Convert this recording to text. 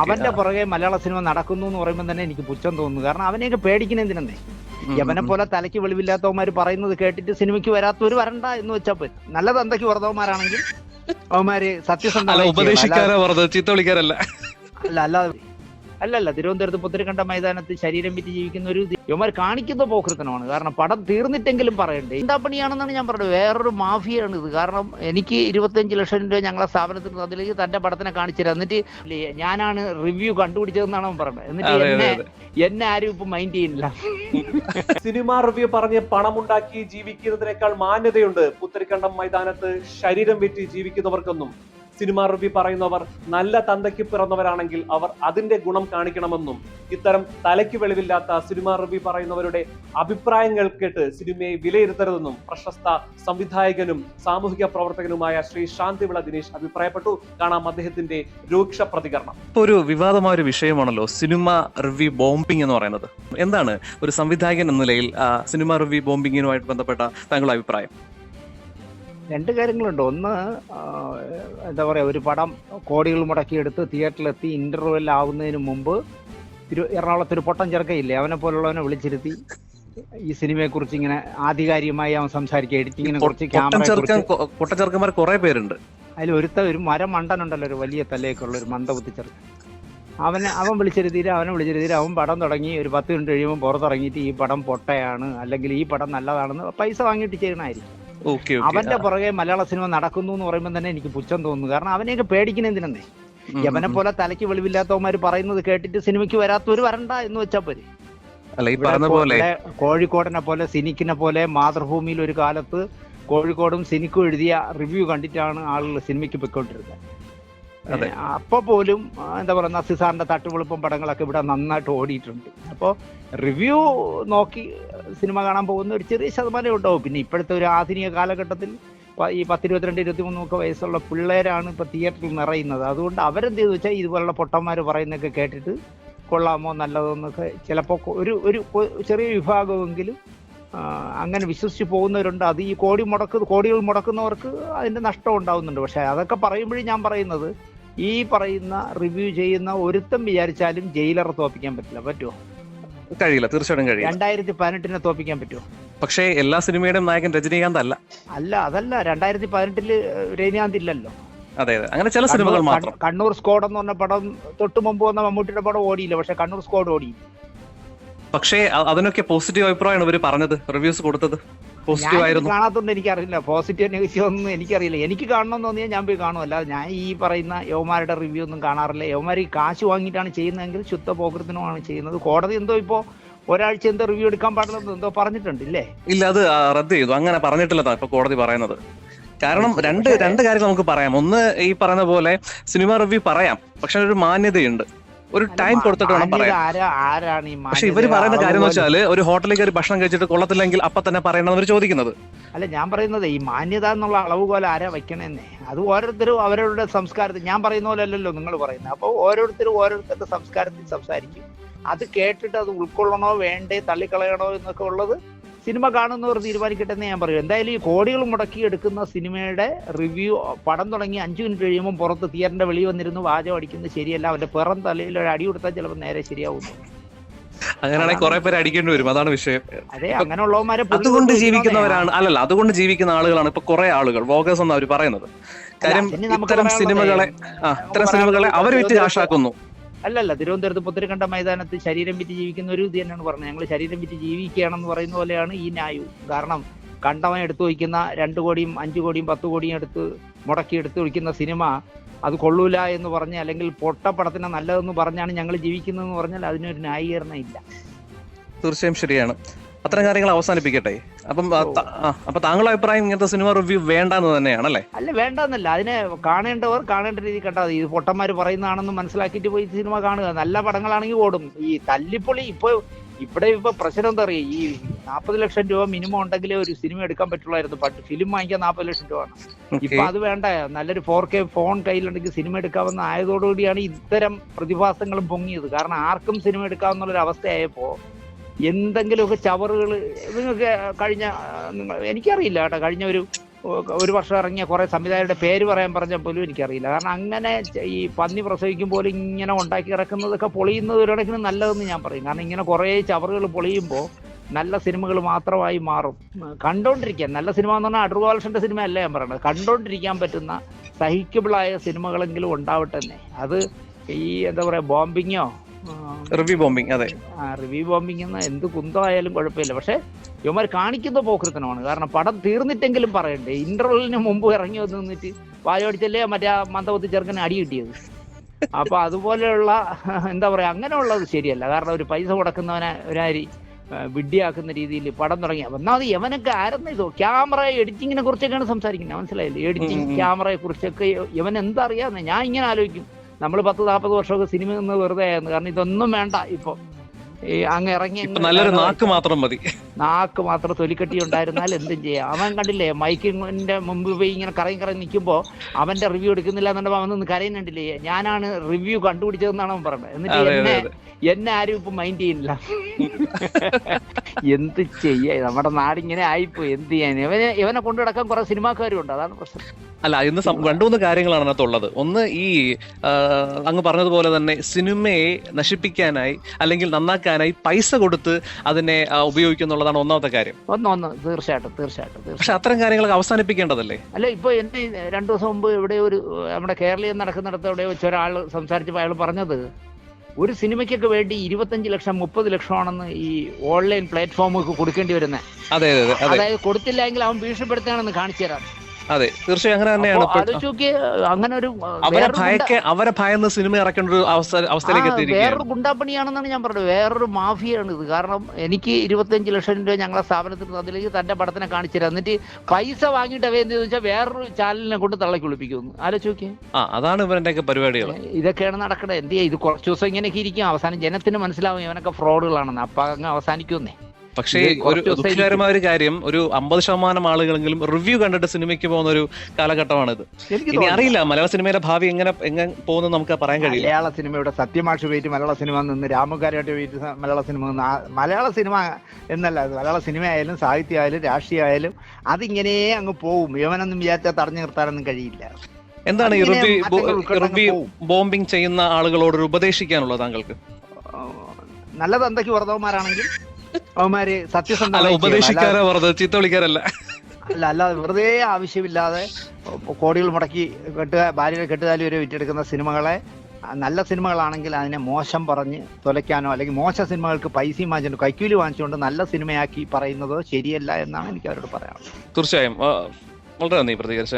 അവന്റെ പുറകെ മലയാള സിനിമ നടക്കുന്നു എന്ന് പറയുമ്പോൾ തന്നെ എനിക്ക് പുച്ഛം തോന്നുന്നു. കാരണം അവനെയൊക്കെ പേടിക്കുന്ന എന്തിനെന്നേ? യവനെ പോലെ തലയ്ക്ക് വെളിവില്ലാത്തവന്മാര് പറയുന്നത് കേട്ടിട്ട് സിനിമയ്ക്ക് വരാത്തവർ വരണ്ട എന്ന് വെച്ചാൽ പറ്റും നല്ല തന്തയ്ക്ക് വർദ്ധവന്മാരാണെങ്കിൽ അവന്മാര് അല്ല ഉപദേശിക്കാരോ ചീത്ത വിളിക്കാനല്ല. അല്ല അല്ലാതെ അല്ലല്ല തിരുവനന്തപുരത്ത് പുത്തരിക്കണ്ട മൈതാനത്ത് ശരീരം വിറ്റ് ജീവിക്കുന്ന ഒരു ഇവന്മാർ കാണിക്കുന്ന പോക്കൃത്തനമാണ് കാരണം പടം തീർന്നിട്ടെങ്കിലും പറയണ്ടേ? എന്താ പണിയാണെന്നാണ് ഞാൻ പറഞ്ഞത്. വേറൊരു മാഫിയാണ് ഇത്. കാരണം എനിക്ക് ഇരുപത്തഞ്ച് ലക്ഷം രൂപ ഞങ്ങളെ സ്ഥാപനത്തിൽ അതിലേക്ക് തന്റെ പടത്തിനെ കാണിച്ചു എന്നിട്ട് ഞാനാണ് റിവ്യൂ കണ്ടുപിടിച്ചതെന്നാണ് അവൻ പറഞ്ഞത്. എന്നിട്ട് എന്നെ എന്നെ ആരും ഇപ്പൊ മൈൻഡ് ചെയ്യുന്നില്ല. സിനിമ റിവ്യൂ പറഞ്ഞ് പണമുണ്ടാക്കി ജീവിക്കുന്നതിനേക്കാൾ മാന്യതയുണ്ട് പുത്തരിക്കണ്ടം മൈതാനത്ത് ശരീരം വിറ്റ് ജീവിക്കുന്നവർക്കൊന്നും. സിനിമ റിവ്യൂ പറയുന്നവർ നല്ല തന്തയ്ക്ക് പിറന്നവരാണെങ്കിൽ അവർ അതിന്റെ ഗുണം കാണിക്കണമെന്നും ഇത്തരം തലയ്ക്ക് വെളിവില്ലാത്ത സിനിമാ റിവ്യൂ പറയുന്നവരുടെ അഭിപ്രായങ്ങൾ കേട്ട് സിനിമയെ വിലയിരുത്തരുതെന്നും പ്രശസ്ത സംവിധായകനും സാമൂഹിക പ്രവർത്തകനുമായ ശ്രീ ശാന്തിവിള ദിനേശ് അഭിപ്രായപ്പെട്ടു. കാണാം അദ്ദേഹത്തിന്റെ രൂക്ഷ പ്രതികരണം. ഒരു വിവാദമായ ഒരു വിഷയമാണല്ലോ സിനിമ റിവ്യൂ ബോംബിംഗ് എന്ന് പറയുന്നത്. എന്താണ് ഒരു സംവിധായകൻ എന്ന നിലയിൽ സിനിമ റിവ്യൂ ബോംബിങ്ങിനുമായിട്ട് ബന്ധപ്പെട്ട താങ്കളുടെ അഭിപ്രായം? രണ്ട് കാര്യങ്ങളുണ്ട്. ഒന്ന് എന്താ പറയുക ഒരു പടം കോടികൾ മുടക്കിയെടുത്ത് തിയേറ്ററിലെത്തി ഇന്റർവെൽ ആവുന്നതിന് മുമ്പ് തിരു എറണാകുളത്ത് ഒരു പൊട്ടൻ ചെറുക്കയില്ലേ അവനെ പോലുള്ളവനെ വിളിച്ചിരുത്തി. ഈ സിനിമയെ കുറിച്ച് ഇങ്ങനെ ആധികാരികമായി അവൻ സംസാരിക്കുക എഡിറ്റിങ്ങിനെ കുറിച്ച് പൊട്ടൻ ചെറുക്കന്മാർ കുറെ പേരുണ്ട്. അതിൽ ഒരുത്ത ഒരു മരം മണ്ടനുണ്ടല്ലോ ഒരു വലിയ തലയൊക്കെയുള്ള ഒരു മന്ദബുദ്ധി ചെറുക്കൻ. അവനെ അവൻ വിളിച്ചിരുത്തിയിട്ട് അവനെ വിളിച്ചിരുത്തിയിട്ട് അവൻ പടം തുടങ്ങി ഒരു പത്ത് മിനിറ്റ് കഴിയുമ്പോൾ പുറത്തിറങ്ങിയിട്ട് ഈ പടം പൊട്ടയാണ് അല്ലെങ്കിൽ ഈ പടം നല്ലതാണെന്ന് പൈസ വാങ്ങിയിട്ട് ചെയ്യണമായിരിക്കും അവന്റെ പുറകെ മലയാള സിനിമ നടക്കുന്നു എന്ന് പറയുമ്പോൾ തന്നെ എനിക്ക് പുച്ഛം തോന്നുന്നു. കാരണം അവനെയൊക്കെ പേടിക്കുന്ന എന്തിനെന്നേ? യവനെ പോലെ തലയ്ക്ക് വെളിവില്ലാത്തവന്മാർ പറയുന്നത് കേട്ടിട്ട് സിനിമയ്ക്ക് വരാത്തവർ വരണ്ട എന്ന് വെച്ചാൽ പോരെ. കോഴിക്കോടിനെ പോലെ സിനിക്കിനെ പോലെ മാതൃഭൂമിയിൽ ഒരു കാലത്ത് കോഴിക്കോടും സിനിക്കും എഴുതിയ റിവ്യൂ കണ്ടിട്ടാണ് ആളുകൾ സിനിമയ്ക്ക് പൊയ്ക്കൊണ്ടിരുന്നത്. അപ്പൊ പോലും എന്താ പറയുക നസിസാറിന്റെ തട്ടുപൊളിപ്പം പടങ്ങളൊക്കെ ഇവിടെ നന്നായിട്ട് ഓടിയിട്ടുണ്ട്. അപ്പോൾ റിവ്യൂ നോക്കി സിനിമ കാണാൻ പോകുന്ന ഒരു ചെറിയ ശതമാനം ഉണ്ടാവും പിന്നെ ഇപ്പോഴത്തെ ഒരു ആധുനിക കാലഘട്ടത്തിൽ ഈ പത്തിരുപത്തിരണ്ട് ഇരുപത്തിമൂന്നൊക്കെ വയസ്സുള്ള പിള്ളേരാണ് ഇപ്പൊ തിയേറ്ററിൽ നിറയുന്നത്. അതുകൊണ്ട് അവരെന്ത് ചെയ്തു വെച്ചാൽ ഇതുപോലുള്ള പൊട്ടന്മാർ പറയുന്നൊക്കെ കേട്ടിട്ട് കൊള്ളാമോ നല്ലതോ എന്നൊക്കെ ചിലപ്പോൾ ഒരു ഒരു ചെറിയ വിഭാഗമെങ്കിലും അങ്ങനെ വിശ്വസിച്ച് പോകുന്നവരുണ്ട്. അത് ഈ കോടി മുടക്ക് കോടികൾ മുടക്കുന്നവർക്ക് അതിന്റെ നഷ്ടം ഉണ്ടാവുന്നുണ്ട്. പക്ഷെ അതൊക്കെ പറയുമ്പോഴും ഞാൻ പറയുന്നത് ഈ പറയുന്ന റിവ്യൂ ചെയ്യുന്ന ഒരുത്തം വിചാരിച്ചാലും ജയിലറെ തോപ്പിക്കാൻ പറ്റില്ല. പറ്റുമോ കഴിയില്ല തീർച്ചയായിട്ടും കഴിയില്ല. രണ്ടായിരത്തി പതിനെട്ടിനെ തോപ്പിക്കാൻ പറ്റുമോ പക്ഷേ എല്ലാ സിനിമയുടെയും നായകൻ രജനീകാന്ത് അല്ല. അല്ല അതല്ല. രണ്ടായിരത്തി പതിനെട്ടിൽ രജനീകാന്ത് ഇല്ലല്ലോ. അതെ അതെ. അങ്ങനെ ചില സിനിമകൾ മാത്രം. കണ്ണൂർ സ്ക്വാഡ് എന്ന് പറഞ്ഞ പടം തൊട്ട് മുമ്പ് വന്ന മമ്മൂട്ടിയുടെ പടം ഓടിയില്ല. പക്ഷെ കണ്ണൂർ സ്ക്വാഡ് ഓടി. പക്ഷേ അതിനൊക്കെ പോസിറ്റീവ് അഭിപ്രായമാണ് ഇവർ പറഞ്ഞത് റിവ്യൂസ് കൊടുത്തത്. പോസിറ്റീവ് ആയിരുന്നു. കാണാത്തോണ്ട് എനിക്കറിയില്ല. പോസിറ്റീവ് നെഗറ്റീവ് ഒന്നും എനിക്കറിയില്ല. എനിക്ക് കാണണം തോന്നിയാൽ ഞാൻ പോയി കാണും. അല്ലാതെ ഞാൻ ഈ പറയുന്ന യവമാരുടെ റിവ്യൂ ഒന്നും കാണാറില്ല. യവമാർ ഈ കാശ് വാങ്ങിയിട്ടാണ് ചെയ്യുന്നതെങ്കിൽ ശുദ്ധ പോകൃത്തിനുമാണ് ചെയ്യുന്നത്. കോടതി എന്തോ ഇപ്പോ ഒരാഴ്ച എന്തോ റിവ്യൂ എടുക്കാൻ പാടില്ലെന്ന് എന്തോ പറഞ്ഞിട്ടുണ്ട് ഇല്ലേ? ഇല്ല അത് റദ്ദ് ചെയ്തു. അങ്ങനെ പറഞ്ഞിട്ടില്ല ഇപ്പൊ കോടതി പറയുന്നത്. കാരണം രണ്ട് രണ്ട് കാര്യങ്ങൾ നമുക്ക് പറയാം. ഒന്ന് ഈ പറയുന്ന പോലെ സിനിമ റിവ്യൂ പറയാം. പക്ഷെ ഒരു മാന്യതയുണ്ട്. ഒരു ടൈം കൊടുത്തിട്ട് വേണം പറയാം പറയാൻ. പക്ഷെ ഇവർ പറയുന്ന കാര്യം എന്ന് വെച്ചാൽ വെച്ചാൽ ഒരു ഹോട്ടലിൽ കയറി ഭക്ഷണം കഴിച്ചിട്ട് കൊള്ളത്തില്ലെങ്കിൽ അപ്പൊ തന്നെ പറയണം അവർ ചോദിക്കുന്നത്. അല്ല ഞാൻ പറയുന്നത് ഈ മാന്യത എന്നുള്ള അളവ് പോലെ ആരാ വെക്കണേന്നേ അത് ഓരോരുത്തരും അവരുടെ സംസ്കാരത്തിൽ ഞാൻ പറയുന്ന പോലെ അല്ലല്ലോ നിങ്ങൾ പറയുന്നത്. അപ്പോൾ ഓരോരുത്തരും ഓരോരുത്തരുടെ സംസ്കാരത്തിൽ സംസാരിക്കും. അത് കേട്ടിട്ട് അത് ഉൾക്കൊള്ളണോ വേണ്ടേ തള്ളിക്കളയണോ എന്നൊക്കെ ഉള്ളത് സിനിമ കാണുന്നവർ തീരുമാനിക്കട്ടെ എന്ന് ഞാൻ പറയും. എന്തായാലും ഈ കോടികൾ മുടക്കി എടുക്കുന്ന സിനിമയുടെ റിവ്യൂ പടം തുടങ്ങി അഞ്ചു മിനിറ്റ് കഴിയുമ്പോൾ പുറത്ത് തിയേറ്ററിന്റെ വെളി വന്നിരുന്നു വാചകം അടിക്കുന്നത് ശരിയല്ല. അവന്റെ പിറം തലയിൽ ഒരു അടി കൊടുത്താൽ ചിലപ്പോൾ നേരെ ശരിയാവുന്നു. അങ്ങനെയാണെങ്കിൽ കുറെ പേര് അടിക്കേണ്ടി വരും. അതാണ് വിഷയം. അതെ അങ്ങനെയുള്ളവന്മാരെ അതുകൊണ്ട് ജീവിക്കുന്നവരാണ്. അല്ലല്ല അതുകൊണ്ട് ജീവിക്കുന്ന ആളുകളാണ് ഇപ്പൊ കുറെ ആളുകൾ. വോഗസ് എന്ന് അവർ പറയുന്നത്. കാര്യം ഇത്തരം സിനിമകളെ ആ ഇത്തരം സിനിമകളെ അവർ വിറ്റ് കാശാക്കുന്നു അല്ലല്ല തിരുവനന്തപുരത്ത് പുത്തരിക്കണ്ട മൈതാനത്ത് ശരീരം വിറ്റ് ജീവിക്കുന്ന ഒരു ഇത് തന്നെയാണ് പറഞ്ഞത്. ഞങ്ങൾ ശരീരം വിറ്റ് ജീവിക്കുകയാണെന്ന് പറയുന്ന പോലെയാണ് ഈ ന്യായവും കാരണം കണ്ടവൻ എടുത്തു വയ്ക്കുന്ന രണ്ട് കോടിയും അഞ്ചു കോടിയും പത്ത് കോടിയും എടുത്ത് മുടക്കി എടുത്തു വയ്ക്കുന്ന സിനിമ അത് കൊള്ളൂല എന്ന് പറഞ്ഞ് അല്ലെങ്കിൽ പൊട്ടപ്പടത്തിന് നല്ലതെന്ന് പറഞ്ഞാണ് ഞങ്ങൾ ജീവിക്കുന്നതെന്ന് പറഞ്ഞാൽ അതിനൊരു ന്യായീകരണം ഇല്ല തീർച്ചയായും ശരിയാണ്. അത്തരം കാര്യങ്ങൾ അവസാനിപ്പിക്കട്ടെ? അപ്പം അപ്പൊ താങ്കളുടെ അഭിപ്രായം ഇങ്ങനത്തെ സിനിമ റിവ്യൂ വേണ്ടെന്ന് തന്നെയാണല്ലേ അല്ല? വേണ്ടെന്നല്ല. അതിനെ കാണേണ്ടവർ കാണേണ്ട രീതി കണ്ടാൽ ഈ പൊട്ടന്മാർ പറയുന്നതാണെന്ന് മനസ്സിലാക്കിയിട്ട് പോയി സിനിമ കാണുക. നല്ല പടങ്ങളാണെങ്കിൽ ഓടും. ഈ തല്ലിപ്പൊളി ഇപ്പൊ ഇവിടെ ഇപ്പൊ പ്രശ്നം എന്താ പറയുക ഈ നാൽപ്പത് ലക്ഷം രൂപ മിനിമം ഉണ്ടെങ്കിലേ ഒരു സിനിമ എടുക്കാൻ പറ്റുള്ളായിരുന്നു. പണ്ട് ഫിലിം വാങ്ങിക്കാൻ നാൽപ്പത് ലക്ഷം രൂപ ആണ്. ഇപ്പൊ അത് വേണ്ട. നല്ലൊരു ഫോർ കെ ഫോൺ കയ്യിലുണ്ടെങ്കിൽ സിനിമ എടുക്കാവുന്ന ആയതോടുകൂടിയാണ് ഇത്തരം പ്രതിഭാസങ്ങളും പൊങ്ങിയത്. കാരണം ആർക്കും സിനിമ എടുക്കാവുന്ന ഒരു അവസ്ഥയായപ്പോ എന്തെങ്കിലുമൊക്കെ ചവറുകൾ നിങ്ങൾക്ക് കഴിഞ്ഞ നിങ്ങൾ എനിക്കറിയില്ല കേട്ടോ. കഴിഞ്ഞ ഒരു ഒരു വർഷം ഇറങ്ങിയ കുറെ സംവിധായകരുടെ പേര് പറയാൻ പറഞ്ഞ പോലും എനിക്കറിയില്ല. കാരണം അങ്ങനെ ഈ പന്നി പ്രസവിക്കുമ്പോൾ ഇങ്ങനെ ഉണ്ടാക്കി ഇറക്കുന്നതൊക്കെ പൊളിയുന്നത് ഒരു കണക്കിന് നല്ലതെന്ന് ഞാൻ പറയും. കാരണം ഇങ്ങനെ കുറേ ചവറുകൾ പൊളിയുമ്പോൾ നല്ല സിനിമകൾ മാത്രമായി മാറും. കണ്ടോണ്ടിരിക്കാൻ നല്ല സിനിമ എന്ന് പറഞ്ഞാൽ അടൂർവാലക്ഷന്റെ സിനിമ അല്ല ഞാൻ പറയുന്നത്. കണ്ടോണ്ടിരിക്കാൻ പറ്റുന്ന സഹിക്കബിളായ സിനിമകളെങ്കിലും ഉണ്ടാവട്ടെ അത് ഈ എന്താ പറയുക ബോംബിങ്ങോ റിവ്യൂ ബോംബിങ് അതെ. റിവ്യൂ ബോംബിംഗ് എന്ന എന്ത് കുന്തമായാലും കുഴപ്പമില്ല. പക്ഷെ ഇവന്മാർ കാണിക്കുന്ന പോക്കൃത്തനമാണ്. കാരണം പടം തീർന്നിട്ടെങ്കിലും പറയണ്ടേ ഇന്റർവെല്ലിന് മുമ്പ് ഇറങ്ങി വന്ന് നിന്നിട്ട് വായോടിച്ചല്ലേ മറ്റേ ആ മന്ദബുദ്ധി ചെറുക്കന് അടി കിട്ടിയത്? അപ്പൊ അതുപോലെയുള്ള എന്താ പറയാ അങ്ങനെയുള്ളത് ശരിയല്ല. കാരണം ഒരു പൈസ കൊടുക്കുന്നവനെ ഒരാരി വിഡ്ഢിയാക്കുന്ന രീതിയിൽ പടം തുടങ്ങി. ഒന്നാമത് യവനൊക്കെ ആരെന്ന് ഇതോ ക്യാമറ എഡിറ്റിങ്ങിനെ കുറിച്ചൊക്കെയാണ് സംസാരിക്കുന്നത്. മനസ്സിലായില്ലേ? എഡിറ്റിംഗ്. ക്യാമറയെ കുറിച്ചൊക്കെ ഇവൻ എന്താ അറിയാന്ന് ഞാൻ ഇങ്ങനെ ആലോചിക്കും. നമ്മൾ പത്ത് നാൽപ്പത് വർഷമൊക്കെ സിനിമ നിന്ന് വെറുതെ ആയിരുന്നു. കാരണം ഇതൊന്നും വേണ്ട ഇപ്പൊ. ഈ അങ്ങ് ഇറങ്ങി നല്ലൊരു നാക്ക് മാത്രം മതി. നാക്ക് മാത്രം തൊലിക്കെട്ടി ഉണ്ടായിരുന്നാൽ എന്തും ചെയ്യാം. അവൻ കണ്ടില്ലേ മൈക്കിന്റെ മുമ്പ് പോയി ഇങ്ങനെ കറങ്ങി കറങ്ങി നിൽക്കുമ്പോ അവന്റെ റിവ്യൂ എടുക്കുന്നില്ല എന്നുണ്ടെങ്കിൽ അവൻ നിന്ന് കരയുന്നുണ്ടില്ലേ ഞാനാണ് റിവ്യൂ കണ്ടുപിടിച്ചതെന്നാണ് അവൻ പറഞ്ഞത്. എന്നിട്ട് എന്നെ എന്നെ ആരും ഇപ്പൊ മൈൻഡ് ചെയ്യുന്നില്ല. എന്ത് ചെയ്യാ? നമ്മുടെ നാടിങ്ങനെ ആയിപ്പോയി. എന്ത് ചെയ്യാൻ? ഇവനെ ഇവനെ കൊണ്ടു നടക്കാൻ കുറെ സിനിമാക്കാരും ഉണ്ട്. അതാണ് പ്രശ്നം. അല്ല ഇന്ന് സം- രണ്ടു മൂന്ന് കാര്യങ്ങളാണ് അതിനകത്തുള്ളത്. ഒന്ന് ഈ അങ്ങ് പറഞ്ഞതുപോലെ തന്നെ സിനിമയെ നശിപ്പിക്കാനായി അല്ലെങ്കിൽ നന്നാക്കാനായി പൈസ കൊടുത്ത് അതിനെ ഉപയോഗിക്കുന്നുള്ളതാണ് ഒന്നാമത്തെ കാര്യം. ഒന്നൊന്ന് ഒന്ന്. തീർച്ചയായിട്ടും തീർച്ചയായിട്ടും തീർച്ചയായിട്ടും. പക്ഷെ അത്തരം കാര്യങ്ങളൊക്കെ അവസാനിപ്പിക്കേണ്ടതല്ലേ? അല്ല ഇപ്പൊ എന്നെ രണ്ടു ദിവസം മുമ്പ് ഇവിടെ ഒരു നമ്മുടെ കേരളീയം നടക്കുന്നിടത്ത് എവിടെ വെച്ച് ഒരാൾ സംസാരിച്ചപ്പോൾ അയാൾ പറഞ്ഞത് ഒരു സിനിമയ്ക്കൊക്കെ വേണ്ടി ഇരുപത്തഞ്ച് ലക്ഷം മുപ്പത് ലക്ഷമാണെന്ന് ഈ ഓൺലൈൻ പ്ലാറ്റ്ഫോമുകൾക്ക് കൊടുക്കേണ്ടി വരുന്നത് അതെ അതെ അതെ അതെ. അതായത് കൊടുത്തില്ലെങ്കിൽ അവൻ ഭീഷണിപ്പെടുത്തുകയാണെന്ന് കാണിച്ചു തരാം. അതെ തീർച്ചയായും അങ്ങനെ തന്നെയാണ്. അങ്ങനെ ഒരു അവരെ ഭയക്ക അവരെ ഭയന്ന് സിനിമ ഇറക്കേണ്ട ഒരു അവസ്ഥ അവസ്ഥയിലേക്ക് വേറൊരു ഗുണ്ടാപ്പണിയാണെന്നാണ് ഞാൻ പറഞ്ഞത്. വേറൊരു മാഫിയാണ് ഇത്. കാരണം എനിക്ക് ഇരുപത്തഞ്ച് ലക്ഷം രൂപ ഞങ്ങളെ സ്ഥാപനത്തിൽ തന്നില്ലെങ്കിൽ തന്റെ പടത്തിനെ കാണിച്ചു തരാം. എന്നിട്ട് പൈസ വാങ്ങിയിട്ട് അവ എന്ത് വെച്ചാൽ വേറൊരു ചാനലിനെ കൊണ്ട് തള്ളക്കി ഒളിപ്പിക്കുന്നു ആലോചിക്കേ ആ അതാണ് ഇവരുടെ പരിപാടികൾ ഇതൊക്കെയാണ് നടക്കുന്നത് എന്ത് ചെയ്യാ? ഇത് കുറച്ച് ദിവസം ഇങ്ങനെയൊക്കെ ഇരിക്കും. അവസാനം ജനത്തിന് മനസ്സിലാവും ഇവനൊക്കെ ഫ്രോഡുകളാണെന്ന്. അപ്പൊ അങ്ങ് അവസാനിക്കുന്നേ പക്ഷേ ഒരു ദുഃഖകരമായ ഒരു കാര്യം ഒരു അമ്പത് ശതമാനം ആളുകളെങ്കിലും റിവ്യൂ കണ്ടിട്ട് സിനിമയ്ക്ക് പോകുന്ന ഒരു കാലഘട്ടമാണിത്. ഇനി അറിയില്ല മലയാള സിനിമയുടെ ഭാവി എങ്ങനെ എങ്ങനെ പോകുന്നു നമുക്ക് പറയാൻ കഴിയില്ല. മലയാള സിനിമയുടെ സത്യമാക്ഷി പോയിട്ട് മലയാള സിനിമ നിന്ന് രാമുകാരായിട്ട് പോയിട്ട് മലയാള സിനിമ നിന്ന് മലയാള സിനിമ എന്നല്ല മലയാള സിനിമയായാലും ആയാലും രാഷ്ട്രീയമായാലും ആയാലും രാഷ്ട്രീയം ആയാലും അതിങ്ങനെ അങ്ങ് പോവും. യവനൊന്നും വിചാരിച്ചാൽ തടഞ്ഞു നിർത്താനൊന്നും കഴിയില്ല. എന്താണ് ഈ. ബോംബിംഗ് ചെയ്യുന്ന ആളുകളോട് ഉപദേശിക്കാനുള്ളത് താങ്കൾക്ക്? നല്ല തന്തയ്ക്ക് വർദ്ധവന്മാരാണെങ്കിൽ അവന്മാര് സത്യസന്ധ ചെയ്യണം. പറഞ്ഞത് ചീത്ത വിളിക്കാനല്ല അല്ല അല്ല വെറുതെ ആവശ്യമില്ലാതെ കോടികൾ മുടക്കി കെട്ടുക ഭാര്യയുടെ കെട്ടുകാലി വരെ വിറ്റെടുക്കുന്ന സിനിമകളെ നല്ല സിനിമകളാണെങ്കിൽ അതിനെ മോശം പറഞ്ഞ് തുലയ്ക്കാനോ അല്ലെങ്കിൽ മോശം സിനിമകൾക്ക് പൈസയും വാങ്ങിച്ചുകൊണ്ട് കൈക്കൂലി വാങ്ങിച്ചുകൊണ്ട് നല്ല സിനിമയാക്കി പറയുന്നത് ശരിയല്ല എന്നാണ് എനിക്ക് അവരോട് പറയാനുള്ളത്. തീർച്ചയായും. വളരെ നന്ദി പ്രതികരിച്ച